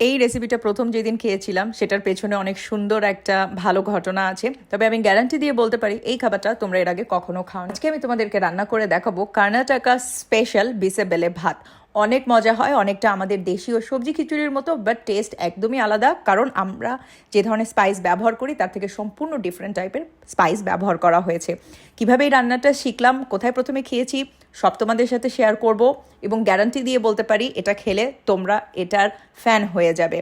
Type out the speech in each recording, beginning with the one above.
এই রেসিপিটা প্রথম যেদিন খেয়েছিলাম, সেটার পেছনে অনেক সুন্দর একটা ভালো ঘটনা আছে। তবে আমি গ্যারান্টি দিয়ে বলতে পারি, এই খাবারটা তোমরা এর আগে কখনো খাও আজকে আমি তোমাদেরকে রান্না করে দেখাবো কর্ণাটকা স্পেশাল বিসে বেলে ভাত। অনেক মজা হয়, অনেকটা আমাদের দেশীয় সবজি খিচুড়ির মতো বাট টেস্ট একদমই আলাদা। কারণ আমরা যে ধরনের স্পাইস ব্যবহার করি, তার থেকে সম্পূর্ণ ডিফারেন্ট টাইপের স্পাইস ব্যবহার করা হয়েছে। কীভাবে এই রান্নাটা শিখলাম, কোথায় প্রথমে খেয়েছি, সব তোমাদের সাথে শেয়ার করব এবং গ্যারান্টি দিয়ে বলতে পারি, এটা খেলে তোমরা এটার ফ্যান হয়ে যাবে।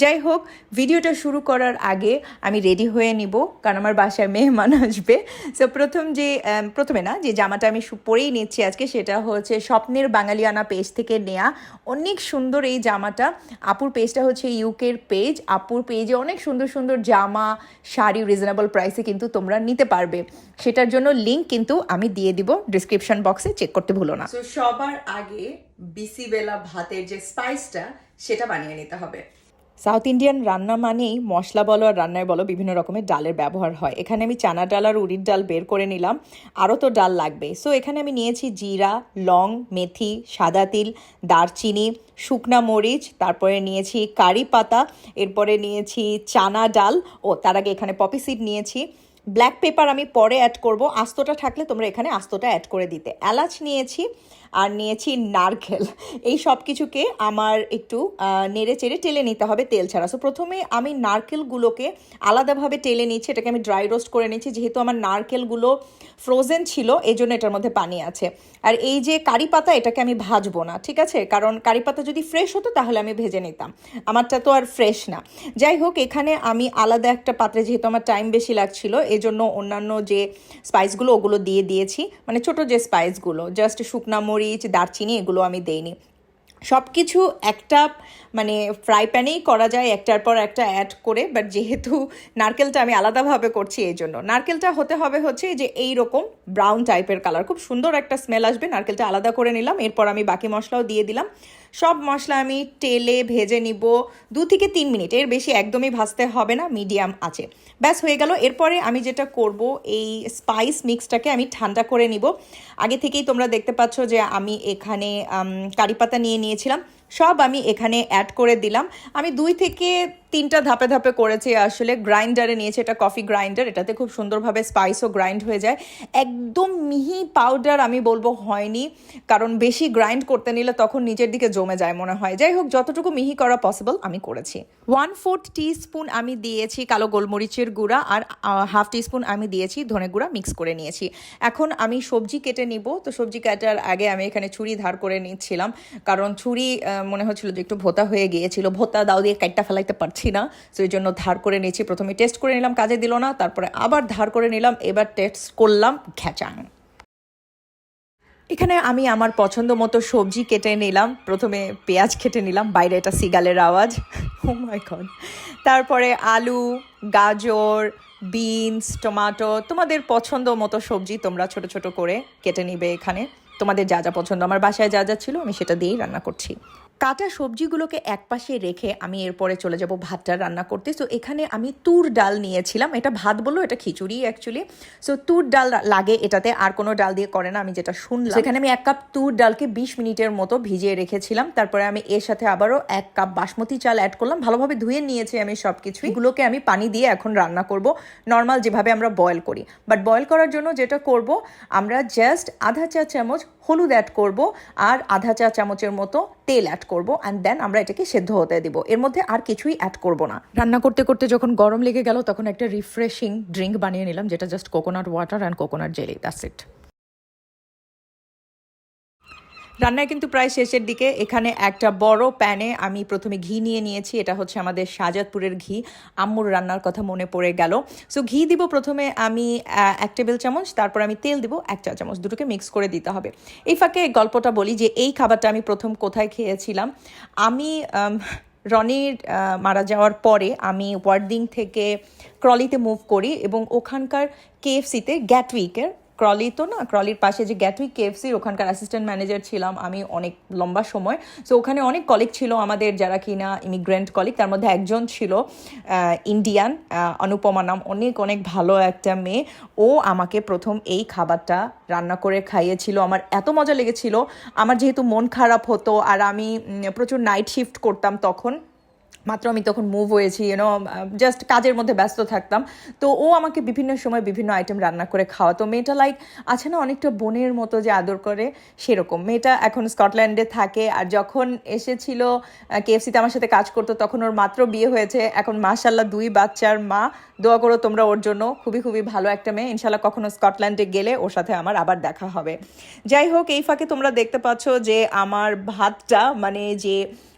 যাই হোক ভিডিওটা শুরু করার আগে আমি রেডি হয়ে নিব, কারণ আমার বাসায় মেহমান আসবে। সো প্রথম যে প্রথমে না, যে জামাটা আমি পরেই নিচ্ছি আজকে, সেটা হচ্ছে স্বপ্নের বাঙালিয়ানা পেজ থেকে নেয়া। অনেক সুন্দর এই জামাটা। আপুর পেজটা হচ্ছে ইউকের পেজ আপুর পেজে অনেক সুন্দর সুন্দর জামা, শাড়ি রিজনেবল প্রাইসে কিন্তু তোমরা নিতে পারবে। সেটার জন্য লিঙ্ক কিন্তু আমি দিয়ে দিব ডিসক্রিপশন বক্সে চেক করতে ভুলো না। সবার আগে বিসিবেলা ভাতের যে স্পাইসটা সেটা বানিয়ে নিতে হবে। সাউথ ইন্ডিয়ান রান্না মানেই মশলা বলো আর রান্নায় বলো বিভিন্ন রকমের ডালের ব্যবহার হয়। এখানে আমি চানা ডাল আর উড়ির ডাল বের করে নিলাম। আরও তো ডাল লাগবে। সো এখানে আমি নিয়েছি জিরা, লং, মেথি, সাদা তিল, দারচিনি, শুকনা মরিচ, তারপরে নিয়েছি কারি পাতা, এরপরে নিয়েছি চানা ডাল। ও, তার আগে এখানে পপি সিড নিয়েছি। ব্ল্যাক পেপার আমি পরে অ্যাড করব। আস্তটা থাকলে তোমরা এখানে আস্তটা অ্যাড করে দিতে। এলাচ নিয়েছি আর নিয়েছি নারকেল। এই সব কিছুকে আমার একটু নেড়ে চেড়ে টেলে নিতে হবে তেল ছাড়া। সো প্রথমে আমি নারকেলগুলোকে আলাদাভাবে টেলে নিচ্ছি। এটাকে আমি ড্রাই রোস্ট করে নিচ্ছি। যেহেতু আমার নারকেলগুলো ফ্রোজেন ছিল এই জন্য এটার মধ্যে পানি আছে। আর এই যে কারি পাতা, এটাকে আমি ভাজবো না, ঠিক আছে? কারণ কারি পাতা যদি ফ্রেশ হতো, তাহলে আমি ভেজে নিতাম। আমারটা তো আর ফ্রেশ না। যাই হোক, এখানে আমি আলাদা একটা পাত্রে, যেহেতু আমার টাইম বেশি লাগছিল এজন্য অন্যান্য যে স্পাইসগুলো ওগুলো দিয়ে দিয়েছি। মানে ছোট যে স্পাইসগুলো জাস্ট শুকনা মরিচ, দারচিনি এগুলো আমি দেইনি। সব কিছু একটা মানে ফ্রাই প্যানেই করা যায়, একটার পর একটা অ্যাড করে বাট যেহেতু নারকেলটা আমি আলাদাভাবে করছি এই জন্য নারকেলটা হতে হবে হচ্ছে যে এই রকম ব্রাউন টাইপের কালার খুব সুন্দর একটা স্মেল আসবে, নারকেলটা আলাদা করে নিলাম, এরপর আমি বাকি মশলাও দিয়ে দিলাম। সব মশলা আমি তেলে ভেজে নিব। দু থেকে তিন মিনিট, এর বেশি একদমই ভাজতে হবে না, মিডিয়াম আছে। ব্যাস, হয়ে গেল। এরপরে আমি যেটা করব, এই স্পাইস মিক্সটাকে আমি ঠান্ডা করে নিব। আগে থেকেই তোমরা দেখতে পাচ্ছ যে আমি এখানে কারি পাতা নিয়ে নিয়েছিলাম। সব আমি এখানে অ্যাড করে দিলাম। আমি দুই থেকে তিনটা ধাপে ধাপে করেছি আসলে গ্রাইন্ডারে নিয়েছি এটা কফি গ্রাইন্ডার এটাতে খুব সুন্দরভাবে স্পাইসও গ্রাইন্ড হয়ে যায়। একদম মিহি পাউডার আমি বলব হয়নি, কারণ বেশি গ্রাইন্ড করতে নিলে তখন নিজের দিকে জমে যায় মনে হয়। যাই হোক, যতটুকু মিহি করা পসিবল আমি করেছি। ওয়ান ফোর্থ স্পুন আমি দিয়েছি কালো গোলমরিচের গুঁড়া আর হাফ স্পুন আমি দিয়েছি ধনে গুঁড়া মিক্স করে নিয়েছি। এখন আমি সবজি কেটে নিব। তো সবজি কাটার আগে আমি এখানে ছুরি ধার করে নিচ্ছিলাম। কারণ ছুরি মনে হচ্ছিল যে একটু ভোতা হয়ে গিয়েছিল। ভোতা দাও দিয়ে কাটটা ফেলাইতে পারছি না, তো এই জন্য ধার করে নিয়েছি। প্রথমে টেস্ট করে নিলাম, কাজে দিল না, তারপরে আবার ধার করে নিলাম, এবার টেস্ট করলাম ঘ্যাচাং এখানে আমি আমার পছন্দ মতো সবজি কেটে নিলাম। প্রথমে পেঁয়াজ কেটে নিলাম, বাইরে এটা সিগালের আওয়াজ। মাই গড তারপরে আলু, গাজর বিনস টমাটো তোমাদের পছন্দ মতো সবজি তোমরা ছোট ছোট করে কেটে নিবে এখানে। তোমাদের যা যা পছন্দ। আমার বাসায় যা যা ছিল, আমি সেটা দিয়েই রান্না করছি। কাটা সবজিগুলোকে একপাশে রেখে আমি এরপরে চলে যাব ভাতটা রান্না করতে। সো এখানে আমি তুর ডাল নিয়েছিলাম। এটা ভাত বলল, এটা খিচুড়ি অ্যাকচুয়ালি সো তুর ডাল লাগে এটাতে, আর কোনো ডাল দিয়ে করে না, আমি যেটা শুনলাম। সেখানে আমি এক কাপ তুর ডালকে বিশ মিনিটের মতো ভিজিয়ে রেখেছিলাম। তারপরে আমি এর সাথে আবারও এক কাপ বাসমতি চাল অ্যাড করলাম। ভালোভাবে ধুয়ে নিয়েছি আমি সব কিছু এগুলোকে আমি পানি দিয়ে এখন রান্না করব। নর্মাল যেভাবে আমরা বয়েল করি। বাট বয়েল করার জন্য যেটা করব, আমরা জাস্ট আধা চা চামচ হলুদ অ্যাড করব। আর আধা চা চামচের মতো তেল অ্যাড করব অ্যান্ড দেন আমরা এটাকে সেদ্ধ হতে দিব। এর মধ্যে আর কিছুই অ্যাড করব না। রান্না করতে করতে যখন গরম লেগে গেল, তখন একটা রিফ্রেশিং ড্রিঙ্ক বানিয়ে নিলাম, যেটা just coconut water and coconut jelly that's it রান্নায় কিন্তু প্রায় শেষের দিকে এখানে একটা বড় প্যানে আমি প্রথমে ঘি নিয়ে নিয়েছি। এটা হচ্ছে আমাদের শাহজাদপুরের ঘি। আম্মুর রান্নার কথা মনে পড়ে গেল। সো ঘি দিব প্রথমে আমি এক টেবিল চামচ তারপর আমি তেল দিব এক চা চামচ। দুটোকে মিক্স করে দিতে হবে। এই ফাঁকে গল্পটা বলি যে এই খাবারটা আমি প্রথম কোথায় খেয়েছিলাম। আমি আম, রনির মারা যাওয়ার পরে আমি ওয়ার্ডিং থেকে ক্রলিতে মুভ করি এবং ওখানকার কেএফসিতে গ্যাটউইকের ক্রলি তো না, ক্রলির পাশে যে গ্যাটউইক কেএফসি ওখানকার অ্যাসিস্ট্যান্ট ম্যানেজার ছিলাম আমি অনেক লম্বা সময়। সো ওখানে অনেক কলিগ ছিল আমাদের, যারা কিনা ইমিগ্রেন্ট কলিগ তার মধ্যে একজন ছিল ইন্ডিয়ান অনুপমা নাম, অনেক অনেক ভালো একটা মেয়ে। ও আমাকে প্রথম এই খাবারটা রান্না করে খাইয়েছিল। আমার এত মজা লেগেছিল। আমার যেহেতু মন খারাপ হতো আর আমি প্রচুর নাইট শিফট করতাম তখন মাত্র আমি তখন মুভ হয়েছি ইউনো জাস্ট কাজের মধ্যে ব্যস্ত থাকতাম। তো ও আমাকে বিভিন্ন সময় বিভিন্ন আইটেম রান্না করে খাওয়া তো মেয়েটা লাইক আছে না অনেকটা বোনের মতো যে আদর করে, সেরকম। মেয়েটা এখন স্কটল্যান্ডে থাকে আর যখন এসেছিল কেএফসিতে আমার সাথে কাজ করতো, তখন ওর মাত্র বিয়ে হয়েছে। এখন মাশাল্লাহ দুই বাচ্চার মা। দোয়া করো তোমরা ওর জন্য খুবই খুবই ভালো একটা মেয়ে। ইনশাল্লাহ কখনো স্কটল্যান্ডে গেলে ওর সাথে আমার আবার দেখা হবে। যাই হোক, এই ফাঁকে তোমরা দেখতে পাচ্ছ যে আমার ভাতটা মানে যে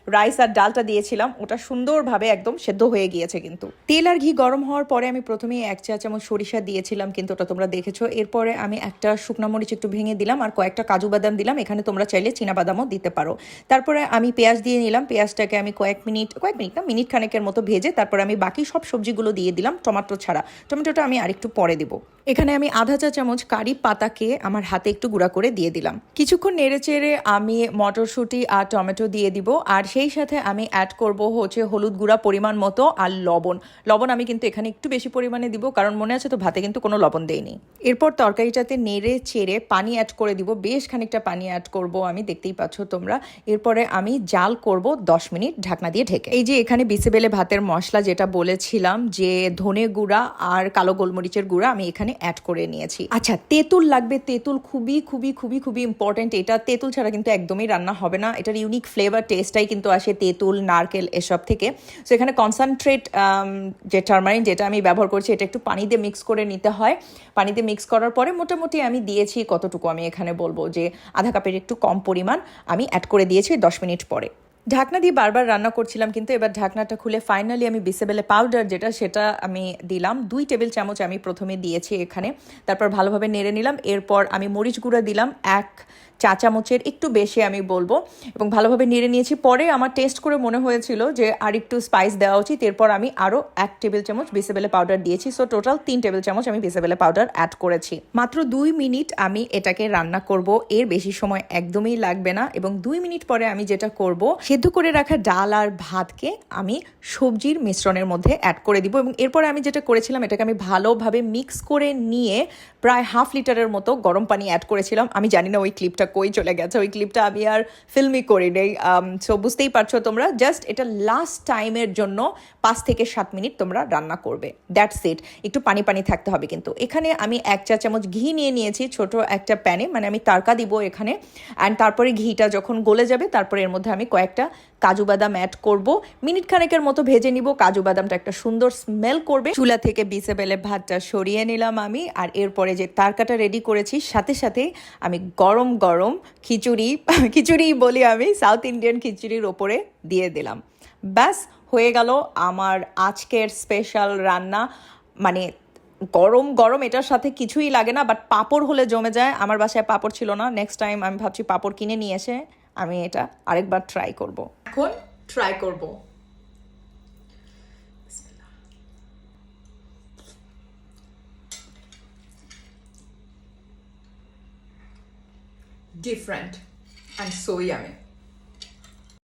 রাইস আর ডালটা দিয়েছিলাম, ওটা সুন্দরভাবে একদম সেদ্ধ হয়ে গিয়েছে কিন্তু। তেল আর ঘি গরম হওয়ার পরে আমি প্রথমেই এক চা চামচ সরিষা দিয়েছিলাম কিন্তু ওটা তোমরা দেখেছ। এরপরে আমি একটা শুকনো মরিচ একটু ভেঙে দিলাম আর কয়েকটা কাজু বাদাম দিলাম, এখানে তোমরা চাইলে বাদামও দিতে পারো। তারপরে আমি পেঁয়াজ দিয়ে নিলাম, পেঁয়াজটাকে আমি কয়েক মিনিট কয়েক মিনিট না, মিনিট খানেকের মতো ভেজে তারপরে আমি বাকি সব সবজিগুলো দিয়ে দিলাম, টমেটো ছাড়া। টমেটোটা আমি আরেকটু পরে দিব। এখানে আমি আধা চা চামচ কারি পাতাকে আমার হাতে একটু গুঁড়া করে দিয়ে দিলাম। কিছুক্ষণ নেড়ে চেড়ে আমি মটরশুঁটি আর টমেটো দিয়ে দিব, আর সেই সাথে আমি অ্যাড করব হচ্ছে হলুদ গুঁড়া পরিমাণ মতো আর লবণ। লবণ আমি কিন্তু এখানে একটু বেশি পরিমাণে দিব, কারণ মনে আছে তো ভাতে কিন্তু কোনো লবণ দেয়নি এরপর তরকারিটাতে নেড়ে চেড়ে পানি অ্যাড করে দিব, বেশ খানিকটা পানি অ্যাড করব আমি, দেখতেই পাচ্ছ তোমরা। এরপরে আমি জাল করব দশ মিনিট ঢাকনা দিয়ে ঢেকে। এই যে এখানে বিসেবেলে ভাতের মশলা যেটা বলেছিলাম যে ধনে গুঁড়া আর কালো গোলমরিচের গুঁড়া আমি এখানে অ্যাড করে নিয়েছি। আচ্ছা তেঁতুল লাগবে, তেঁতুল খুবই খুবই খুবই খুবই ইম্পর্টেন্ট এটা তেঁতুল ছাড়া কিন্তু একদমই রান্না হবে না। এটার ইউনিক ফ্লেভার টেস্টটাই কিন্তু আসে তেঁতুল, নারকেল এসব থেকে। সো এখানে কনসেন্ট্রেট যে টার্মারিন যেটা আমি ব্যবহার করছি, এটা একটু পানি দিয়ে মিক্স করে নিতে হয়। পানিতে মিক্স করার পরে মোটামুটি আমি দিয়েছি কতটুকু আমি এখানে বলব যে, আধা কাপের একটু কম পরিমাণ আমি অ্যাড করে দিয়েছি দশ মিনিট পরে। ঢাকনা দিয়ে বারবার রান্না করছিলাম, কিন্তু এবার ঢাকনাটা খুলে ফাইনালি আমি বিসেবেলে পাউডার যেটা, সেটা আমি দিলাম। দুই টেবিল চামচ আমি প্রথমে দিয়েছি এখানে। তারপর ভালোভাবে নেড়ে নিলাম। এরপর আমি মরিচ গুঁড়া দিলাম। এক চা চামচের একটু বেশি আমি বলব। এবং ভালোভাবে নেড়ে নিয়েছি। পরে আমার টেস্ট করে মনে হয়েছিল যে আর একটু স্পাইস দেওয়া উচিত। এরপর আমি আরও এক টেবিল চামচ বিসেবেলে পাউডার দিয়েছি। সো টোটাল তিন টেবিল চামচ আমি বিসেবেলে পাউডার অ্যাড করেছি। মাত্র দুই মিনিট আমি এটাকে রান্না করব। এর বেশি সময় একদমই লাগবে না। এবং দুই মিনিট পরে আমি যেটা করব সেদ্ধ করে রাখা ডাল আর ভাতকে আমি সবজির মিশ্রণের মধ্যে অ্যাড করে দিব এবং এরপরে আমি যেটা করেছিলাম, এটাকে আমি ভালোভাবে মিক্স করে নিয়ে প্রায় হাফ লিটারের মতো গরম পানি অ্যাড করেছিলাম। আমি জানি না ওই ক্লিপটা কই চলে গেছে, ওই ক্লিপটা আমি আর ফিল্মই করি নেই। সো বুঝতেই পারছ তোমরা জাস্ট এটা লাস্ট টাইমের জন্য পাঁচ থেকে সাত মিনিট তোমরা রান্না করবে। দ্যাটস ইট একটু পানি পানি থাকতে হবে কিন্তু। এখানে আমি এক চা চামচ ঘি নিয়ে নিয়েছি, ছোট একটা প্যানে। মানে আমি তারকা দিব এখানে। অ্যান্ড তারপরে ঘিটা যখন গলে যাবে, তারপরে এর মধ্যে আমি কয়েকটা কাজু বাদাম অ্যাড করব। মিনিট খানেকের মতো ভেজে নিব। কাজু বাদামটা একটা সুন্দর স্মেল করবে। চুলা থেকে বিছে বেলে ভাতটা সরিয়ে নিলাম আমি। আর এরপরে যে তারকাটা রেডি করেছি, সাথে সাথে আমি গরম গরম খিচুড়ি খিচুড়ি বলি আমি সাউথ ইন্ডিয়ান খিচুড়ির ওপরে দিয়ে দিলাম। ব্যাস, হয়ে গেল আমার আজকের স্পেশাল রান্না। মানে গরম গরম, এটার সাথে কিছুই লাগে না বাট পাঁপড় হলে জমে যায়। আমার বাসায় পাপড় ছিল না। নেক্সট টাইম আমি ভাবছি পাঁপড় কিনে নিয়ে এসে আমি এটা আরেকবার ট্রাই করব। এখন ট্রাই করব। Different and so yummy